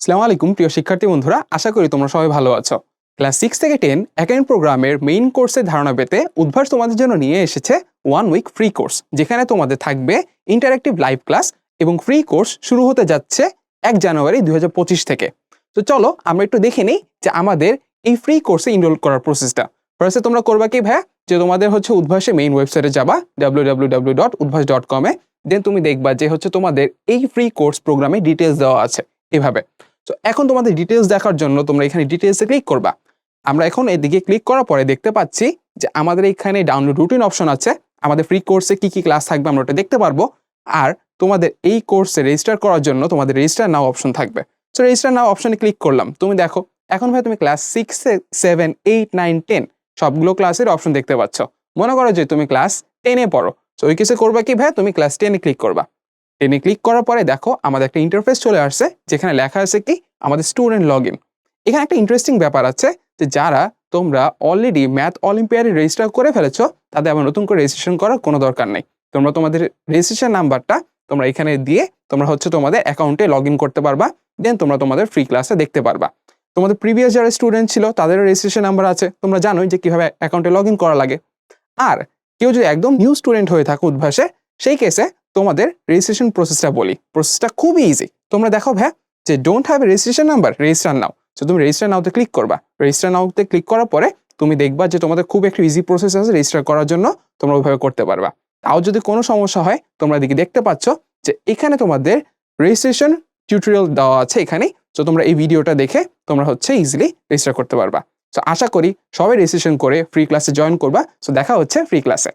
সালাম আলাইকুম, প্রিয় শিক্ষার্থী বন্ধুরা। আশা করি তোমরা সবাই ভালো আছো। ক্লাস সিক্স থেকে টেন অ্যাকাডেমি প্রোগ্রামের মেইন কোর্সের ধারণা পেতে উদ্ভাস তোমাদের জন্য নিয়ে এসেছে ওয়ান উইক ফ্রি কোর্স যেখানে তোমাদের থাকবে ইন্টারেক্টিভ লাইভ ক্লাস এবং ফ্রি কোর্স শুরু হতে যাচ্ছে এক জানুয়ারি দুই হাজার পঁচিশ থেকে। তো চলো, আমরা একটু দেখে নিই যে আমাদের এই ফ্রি কোর্সে ইনরোল করার প্রসেসটা ফার্স্টে তোমরা করবা কি ভাইয়া? যে তোমাদের হচ্ছে উদ্ভাসে মেইন ওয়েবসাইটে যাবা W W W dot Udvash dot কমে দেন তুমি দেখবা যে হচ্ছে তোমাদের এই ফ্রি কোর্স প্রোগ্রামে ডিটেলস দেওয়া আছে। এভাবে। তো এখন তোমাদের ডিটেলস দেখার জন্য তোমরা এখানে ডিটেলসে ক্লিক করবা। আমরা এখন এদিকে ক্লিক করার পরে দেখতে পাচ্ছি যে আমাদের এখানে ডাউনলোড রুটিন অপশন আছে। আমাদের ফ্রি কোর্সে কি কি ক্লাস থাকবে আমরা ওটা দেখতে পারব। আর তোমাদের এই কোর্সে রেজিস্টার করার জন্য তোমাদের রেজিস্টার নাও অপশন থাকবে। সো রেজিস্টার নাও অপশনে ক্লিক করলাম। তুমি দেখো, এখন ভাই তুমি class six seven eight nine ten সবগুলো ক্লাসের অপশন দেখতে পাচ্ছ। মনে করো যে তুমি ক্লাস টেনে পড়ো। তো ওই কেসে করবা কি ভাই? তুমি ক্লাস টেনে ক্লিক করবা। টেনে ক্লিক করার পরে দেখো আমাদের একটা ইন্টারফেস চলে আসছে, যেখানে লেখা আছে কি? আমাদের স্টুডেন্ট লগ ইন এখানে একটা ইন্টারেস্টিং ব্যাপার আছে যে যারা তোমরা অলরেডি ম্যাথ অলিম্পিয়াডে রেজিস্টার করে ফেলেছো, তাদের আবার নতুন করে রেজিস্ট্রেশন করার কোনো দরকার নেই। তোমরা তোমাদের রেজিস্ট্রেশন নাম্বারটা তোমরা এখানে দিয়ে তোমরা হচ্ছে তোমাদের অ্যাকাউন্টে লগ করতে পারবা দেন তোমরা তোমাদের ফ্রি ক্লাসে দেখতে পারবা। তোমাদের প্রিভিয়াস যারা স্টুডেন্ট ছিল, তাদেরও রেজিস্ট্রেশন নাম্বার আছে। তোমরা জানোই যে কীভাবে অ্যাকাউন্টে লগ করা লাগে। আর কেউ যদি একদম নিউ স্টুডেন্ট হয়ে থাকো উদ্ভাসে, সেই কেসে তোমাদের রেজিস্ট্রেশন প্রসেসটা বলি। প্রসেসটা খুবই ইজি তোমরা দেখো ভাই যে don't have a registration number register now তো তুমি রেজিস্টার নাওতে ক্লিক করবা। রেজিস্টার নাওতে ক্লিক করার পরে তুমি দেখবা যে তোমাদের খুব একটা ইজি প্রসেস আছে রেজিস্টার করার জন্য, তোমরা ওইভাবে করতে পারবা। তাও যদি কোনো সমস্যা হয়, তোমরা এদিকে দেখতে পাচ্ছ যে এখানে তোমাদের রেজিস্ট্রেশন টিউটোরিয়াল দেওয়া আছে এখানে তো তোমরা এই ভিডিওটা দেখে তোমরা হচ্ছে ইজিলি রেজিস্টার করতে পারবা। তো আশা করি সবাই রেজিস্ট্রেশন করে ফ্রি ক্লাসে জয়েন করবা। সো দেখা হচ্ছে ফ্রি ক্লাসে